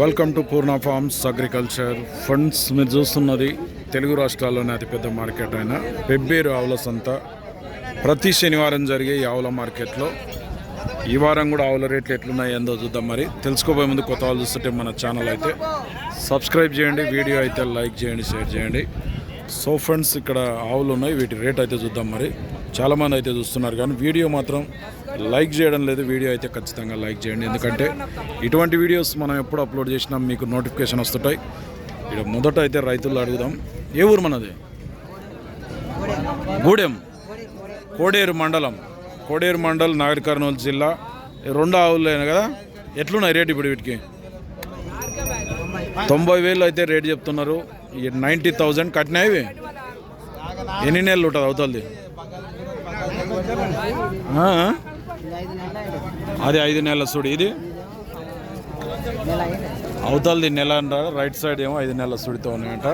Welcome to Purna farms agriculture funds మీరు చూస్తున్నది తెలుగు రాష్ట్రాల్లోనే అతిపెద్ద మార్కెట్ అయిన పెబ్బేరు ఆవుల సంత. ప్రతి శనివారం జరిగే ఈ ఆవుల మార్కెట్లో ఈ వారం కూడా ఆవుల రేట్లు ఎట్లున్నాయి ఏందో చూద్దాం మరి. తెలుసుకోబోయే ముందు కొత్త వాళ్ళు చూస్తుంటే మన ఛానల్ అయితే సబ్స్క్రైబ్ చేయండి వీడియో అయితే లైక్ చేయండి షేర్ చేయండి. సో ఫ్రెండ్స్ ఇక్కడ ఆవులు ఉన్నాయి వీటి రేట్ అయితే చూద్దాం మరి. చాలామంది అయితే చూస్తున్నారు కానీ వీడియో మాత్రం లైక్ చేయడం లేదు వీడియో అయితే ఖచ్చితంగా లైక్ చేయండి. ఎందుకంటే ఇటువంటి వీడియోస్ మనం ఎప్పుడు అప్లోడ్ చేసినా మీకు నోటిఫికేషన్ వస్తుంటాయి. ఇక్కడ మొదట అయితే రైతులు అడుగుదాం. ఏ ఊరు మనది? గూడెం. కోడేరు మండలం. కోడేరు మండల్ నాగర్ కర్నూలు జిల్లా. రెండు ఆవులు కదా? ఎట్లున్నాయి రేట్ ఇప్పుడు వీటికి? తొంభై వేలు అయితే రేట్ చెప్తున్నారు. నైంటీ థౌజండ్ కట్టినాయి ఎన్ని నెలలు ఉంటుంది అవుతుంది అది ఐదు నెలల సుడి. ఇది? అవతలది నెల అంటారు రైట్ సైడ్ ఏమో ఐదు నెలల సుడితో ఉన్నాయంట.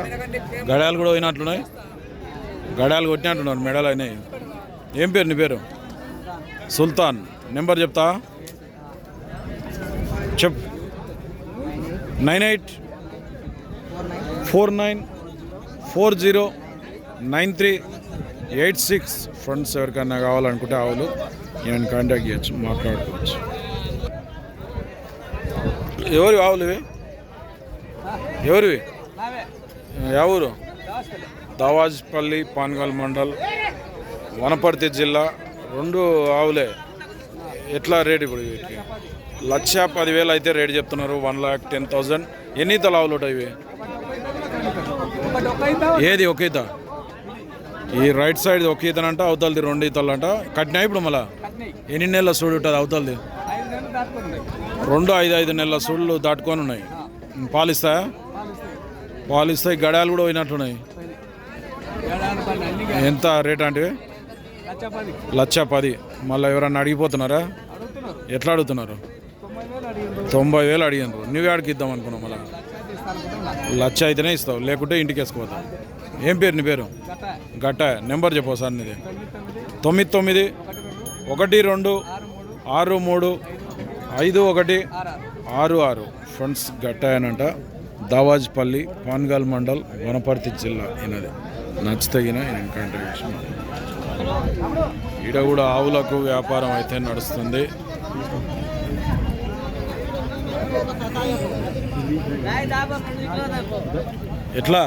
గడాలు కూడా పోయినట్లున్నాయి? గడాలు కొట్టినట్టున్నారు మెడలు అయినాయి. ఏం పేరు నీ పేరు? సుల్తాన్. నెంబర్ చెప్తా? చెప్. Nine eight four nine four zero nine three eight six. Friends ఎవరికైనా కావాలనుకుంటే ఆవులు. ఏమైనా కాంటాక్ట్ చేయొచ్చు మాట్లాడుకోవచ్చు. ఎవరి ఆవులు ఇవి ఎవరివి ఎవరు ఊరు? దావాజ్పల్లి పాన్గల్ మండల్ వనపర్తి జిల్లా రెండు ఆవులే. ఎట్లా రేట్ ఇప్పుడు వీటికి? లక్ష పదివేలు అయితే రేట్ చెప్తున్నారు వన్ ల్యాక్ టెన్ థౌజండ్. ఎన్ని తల ఆవులు ఉంటాయి ఇవి? ఏది ఒకేదా ఈ రైట్ సైడ్ ఒక ఈతనంట అవతలది రెండు ఈతలు అంట కట్టినా ఇప్పుడు మళ్ళా? ఎన్ని నెలల సూడు ఉంటుంది అవతలది? రెండు ఐదు ఐదు నెలల సూళ్ళు దాటుకొని ఉన్నాయి. పాలిస్తాయా పాలిస్తాయి గడాలు కూడా పోయినట్టున్నాయి. ఎంత రేట్ అంటే? లక్ష పది. మళ్ళీ ఎవరన్నా అడిగిపోతున్నారా? ఎట్లా అడుగుతున్నారు? తొంభై వేలు అడిగినారు. నువ్వే అడిగిద్దాం అనుకున్నావు మళ్ళీ? లక్ష అయితేనే ఇస్తావు. లేకుంటే ఇంటికి వేసుకుపోతావు. ఏం పేరు నీ పేరు? గట్ట నెంబర్ చెప్పు సార్ నీది. తొమ్మిది తొమ్మిది ఒకటి రెండు ఆరు మూడు ఐదు ఒకటి ఆరు ఆరు. ఫ్రెండ్స్ గట్టాయనంట దావాజ్పల్లి పాన్గాల్ మండల్ వనపర్తి జిల్లా ఈయనది. నచ్చితగిన ఈయన కాంటాక్ట్ ఈడ కూడా ఆవులకు వ్యాపారం అయితే నడుస్తుంది. ఎట్లా?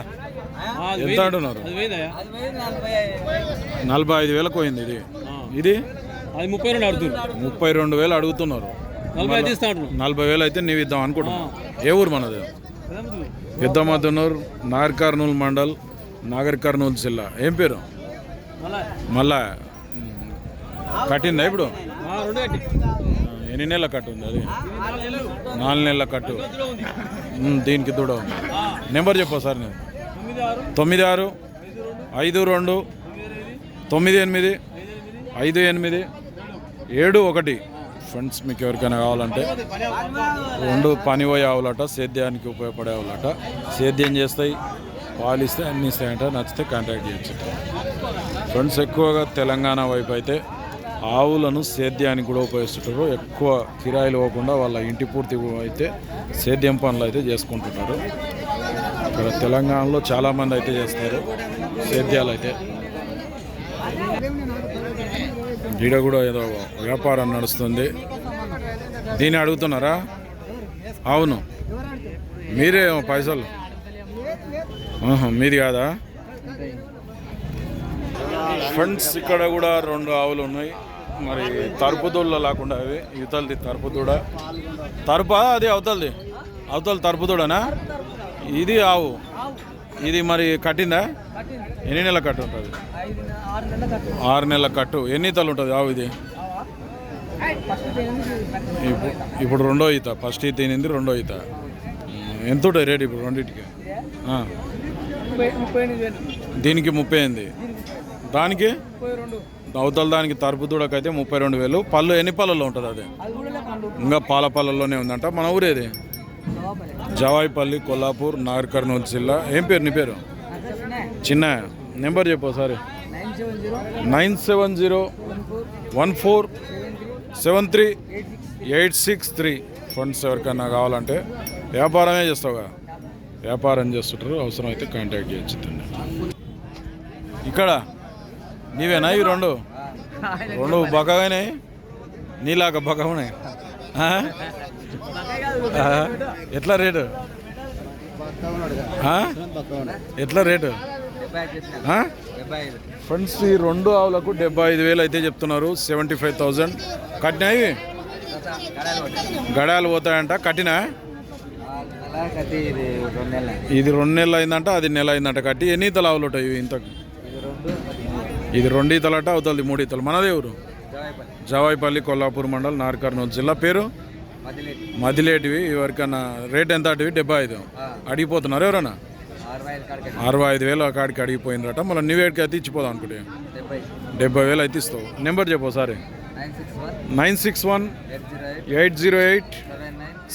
ఎంత అంటున్నారు? నలభై ఐదు. వేలకు పోయింది ఇది. ఇది? అది ముప్పై రెండు అడుగుతుంది. ముప్పై రెండు వేలు అడుగుతున్నారు. నలభై వేలు అయితే నీవు ఇద్దాం అనుకుంటున్నావు. ఏ ఊరు మనది? పెద్ద మద్దనూరు నాగర్ కర్నూలు మండల్ నాగర్ కర్నూలు జిల్లా. ఏం పేరు? మళ్ళా కట్టిందా ఇప్పుడు? ఎన్ని నెలల కట్టు ఉంది అది? నాలుగు నెలల. కట్టు. దీనికి దూడ ఉంది. నెంబర్ చెప్పు సార్ నేను తొమ్మిది ఆరు ఐదు రెండు తొమ్మిది ఎనిమిది ఐదు ఎనిమిది ఏడు ఒకటి. ఫ్రెండ్స్ మీకు ఎవరికైనా కావాలంటే రెండు పనిపోయే ఆవులట సేద్యానికి ఉపయోగపడే ఆవులట. సేద్యం చేస్తాయి పాలు ఇస్తే అన్ని ఇస్తాయంట నచ్చితే కాంటాక్ట్ చేయొచ్చు. ఫ్రెండ్స్ ఎక్కువగా తెలంగాణ వైపు అయితే ఆవులను సేద్యానికి కూడా ఉపయోగిస్తుంటారు. ఎక్కువ కిరాయిలు ఇవ్వకుండా వాళ్ళ ఇంటి పూర్తి అయితే సేద్యం పనులు అయితే చేసుకుంటుంటారు ఇక్కడ తెలంగాణలో చాలామంది అయితే చేస్తారు. సేద్యాలు అయితే. ఈడ కూడా ఏదో వ్యాపారం నడుస్తుంది. దీన్ని అడుగుతున్నారా? అవును. మీరే పైసలు. మీది కాదా? ఫ్రెండ్స్ ఇక్కడ కూడా రెండు ఆవులు ఉన్నాయి. మరి తరుపు లేకుండా అవి. ఇవతలది తరుపుదూడ తరుపా? అది అవతలది. అవతల తరుపుదూడనా ఇది ఆవు. ఇది మరి కట్టిందా? ఎన్ని నెలల కట్టు ఉంటుంది? ఆరు నెలల కట్టు. ఎన్ని ఈతలు ఉంటుంది ఆవు ఇది? ఇప్పుడు ఇప్పుడు రెండో ఈత. ఫస్ట్ ఈత ఎనిమిది రెండో ఈత. ఎంత ఉంటుంది రేట్ ఇప్పుడు రెండింటికి? దీనికి ముప్పై ఎనిమిది దానికి? అవతల దానికి తరుపు దూడకైతే ముప్పై రెండు వేలు. పళ్ళు ఎన్ని పళ్ళల్లో ఉంటుంది అది? ఇంకా పాల పళ్ళల్లోనే ఉందంట. మన ఊరేది? జవాయిపల్లి కొల్లాపూర్ నాగర్ కర్నూలు జిల్లా. ఏం పేరు నీ పేరు? చిన్న నెంబర్ చెప్పు ఒకసారి. Nine seven zero one four seven three eight six three. Funds ఎవరికైనా కావాలంటే వ్యాపారమే చేస్తావుగా. వ్యాపారం చేస్తుంటారు. అవసరం అయితే కాంటాక్ట్ చేయొచ్చు. ఇక్కడ నీవేనా ఈ రెండు? రెండు బక్కగానే? నీలాగా బక్క ఉన్నాయి. ఎట్లా రేటు? ఎట్లా రేటు? ఫ్రెండ్స్ ఈ రెండు ఆవులకు డెబ్బై ఐదు వేలు అయితే చెప్తున్నారు. సెవెంటీ ఫైవ్ థౌజండ్ కట్టినాయి గడాలు పోతాయంట. కట్టినా? ఇది రెండు నెలలు అయిందంట అది నెల అయిందంట. కట్టి ఎన్ని ఈతలు ఆవులు ఉంటాయి ఇవి ఇంతకు? ఇది రెండు ఈతలట అవుతుంది మూడు ఈతలు. మనదే ఊరు? జవాయిపల్లి. కొల్లాపూర్ మండల్ నార్ కర్నూలు జిల్లా. పేరు? మదిలేటివి. ఎవరికన్నా రేట్ ఎంత అటివి డెబ్బై ఐదు. అడిగిపోతున్నారు ఎవరన్నా? అరవై ఐదు వేలు కాడికి అడిగిపోయినరట మళ్ళీ నువ్వేడికి అయితే ఇచ్చిపోదాం అనుకుంటే. డెబ్బై. వేలు అయితే ఇస్తావు. నెంబర్ చెప్పు ఒకసారి. Nine six one. Eight zero eight.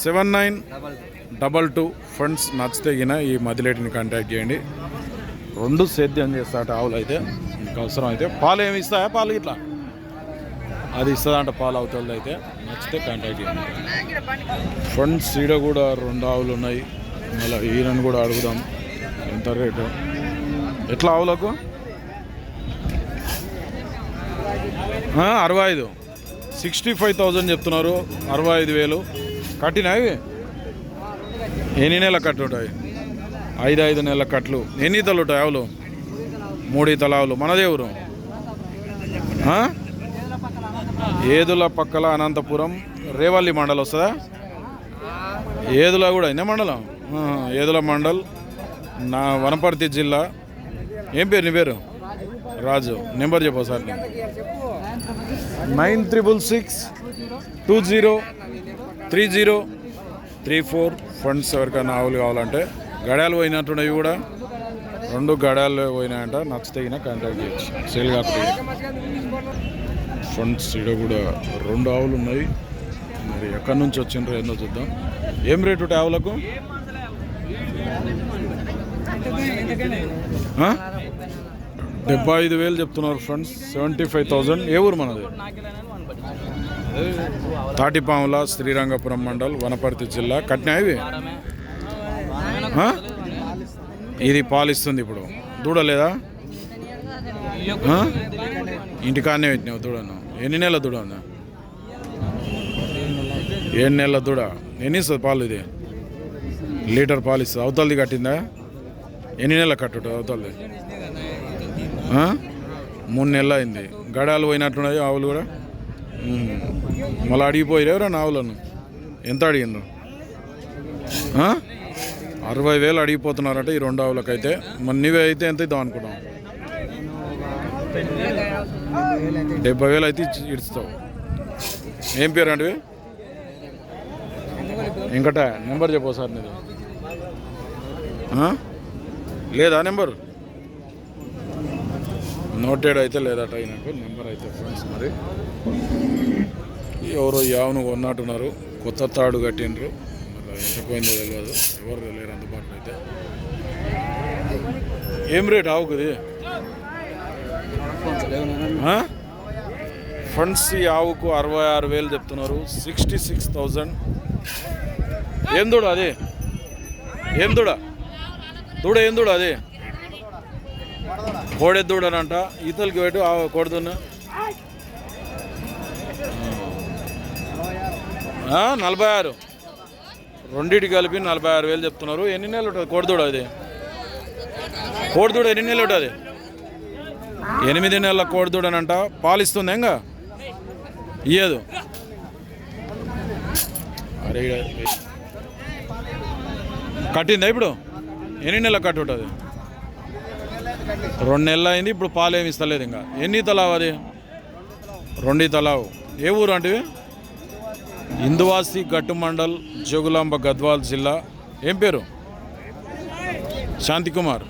Seven nine. Double two. Funds నచ్చితే గిన ఈ మదిలేటిని కాంటాక్ట్ చేయండి. రెండు సేద్యం చేస్తాట ఆవులు అయితే అవసరం అయితే. పాలు ఏమి ఇస్తాయా? పాలు ఇట్లా అది ఇస్తుందంట పాలు అవుతుంది అయితే నచ్చితే కాంటాక్ట్ చేయండి. ఫ్రెండ్స్ ఈడ కూడా రెండు ఆవులు ఉన్నాయి. మళ్ళీ ఈయనని కూడా అడుగుదాం. ఎంత రేటు? ఎట్లా ఆవులకు? అరవై ఐదు. సిక్స్టీ ఫైవ్ థౌజండ్ చెప్తున్నారు. అరవై ఐదు వేలు. కట్టినా ఇవి? ఎన్ని నెలల కట్లు ఉంటాయి? ఐదు ఐదు నెలల కట్లు. ఎన్ని ఈతలు ఉంటాయి ఆవులు? మూడు ఈతల ఆవులు. మనదే ఊరు. ఏదుల పక్కల అనంతపురం రేవల్లి మండల్ వస్తుందా? ఏదుల కూడా అయినా మండలం? ఏదుల మండల్ నా వనపర్తి జిల్లా. ఏం పేరు నీ పేరు? రాజు నెంబర్ చెప్పు sir nine triple six two zero three zero three four funds ఎవరికైనా ఆవులు కావాలంటే గడాలు పోయినట్టున్నవి కూడా. రెండు గడాలు పోయినాయంట నచ్చితే కాంటాక్ట్ చేయొచ్చు. సేల్ కాకపోతే. ఫండ్స్ ఇక్కడ కూడా రెండు ఆవులు ఉన్నాయి. మరి ఎక్కడి నుంచి వచ్చిండ్రో ఏందో చూద్దాం. ఏం రేటు ఆవులకు? డెబ్బై ఐదు వేలు చెప్తున్నారు ఫ్రెండ్స్. సెవెంటీ ఫైవ్ థౌజండ్ ఏ ఊరు మనది? తాటిపాముల శ్రీరంగపురం మండల్ వనపర్తి జిల్లా. కట్నా ఇవి? ఇది పాలిస్తుంది ఇప్పుడు. దూడలేదా? ఇంటికాడనే పెట్టినావు దూడను. ఎన్ని నెలల దూడ ఉందా? ఏడు నెలల దూడ. ఎన్ని ఇస్తుంది పాలు ఇది? లీటర్ పాలు ఇస్తుంది. అవతలది కట్టిందా? ఎన్ని నెలలు కట్టుట అవతలది? మూడు నెలలు అయింది. గడాలు పోయినట్టున్నాయి ఆవులు కూడా? మళ్ళీ అడిగిపోయారు ఎవరన్నా ఆవులను? ఎంత అడిగిండ్రు? అరవై వేలు అడిగిపోతున్నారంటే ఈ రెండు ఆవులకైతే. మరి నీవే అయితే ఎంత ఇద్దాం అనుకున్నాం డెబ్బై వేలు అయితే ఇడుస్తావు. ఏం పేరు అండి? ఇంకట నెంబర్ చెప్పు సార్ నీది. లేదా నెంబర్? నోటెడ్ అయితే లేదట ఆయనకు నెంబర్ అయితే ఫ్రెండ్స్ మరి. ఎవరో యావును కొన్నట్టున్నారు కొత్త తాడు కట్టిండ్రు. ఎంత పోయిందో తెలియదు. ఎవరు లేరు అందుబాటులో అయితే. ఏం రేట్ ఆవుకుది ఫండ్స్ ఈ ఆవుకు అరవై ఆరు వేలు చెప్తున్నారు. సిక్స్టీ సిక్స్ థౌజండ్ ఏం దూడ అది? ఏం దూడ? దూడ ఏం దూడ అది? కోడె దూడనంట. ఈతలకి పెట్టు ఆ కొడుతున్నా నలభై ఆరు. రెండింటికి కలిపి నలభై ఆరు వేలు చెప్తున్నారు. ఎన్ని నెలలు ఉంటుంది? కోడిదూడ అది? కోడిదూడ ఎన్ని నెలలు ఉంటుంది? ఎనిమిది నెలల కోడిదూడనంట పాలు ఇస్తుంది ఇంకా? ఇయ్యదు. అరే కట్టిందా ఇప్పుడు? ఎన్ని నెలల కట్టు రెండు నెలలు అయింది ఇప్పుడు పాలు ఏమి ఇస్తలేదు ఇంకా. ఎన్ని తలావు అది? రెండు తలావు. ఏ ఊరు అంటే ఇందువాసి గట్టు మండల్ జోగులాంబ గద్వాల్ జిల్లా. ఏం పేరు? శాంతికుమార్.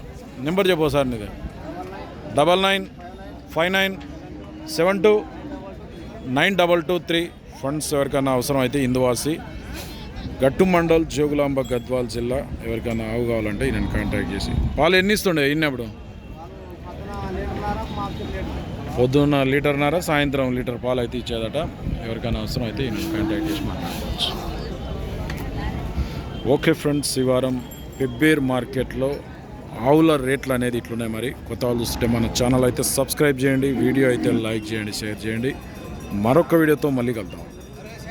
నెంబర్ చెప్పు సార్ నీది. Double nine five nine seven two nine double two three. Funds ఎవరికైనా అవసరం అయితే ఇందువాసి గట్టు మండల్ జోగులాంబ గద్వాల్ జిల్లా ఎవరికైనా ఆవు కావాలంటే నేను కాంటాక్ట్ చేసి. పాలు ఎన్ని ఇస్తుండే? ఇన్నప్పుడు పొద్దున్న లీటర్న్నర సాయంత్రం లీటర్ పాలు అయితే ఇచ్చేదట. ఎవరికైనా అవసరం అయితే ఈయన కాంటాక్ట్ చేసి మాట్లాడవచ్చు ఓకే ఫ్రెండ్స్ ఈ వారం పెబ్బేర్ మార్కెట్లో ఆవుల రేట్లు అనేది ఇట్లున్నాయి మరి. కొత్త వాళ్ళు చూస్తుంటే మన ఛానల్ అయితే సబ్స్క్రైబ్ చేయండి వీడియో అయితే లైక్ చేయండి షేర్ చేయండి. మరొక వీడియోతో మళ్ళీ కలుద్దాం.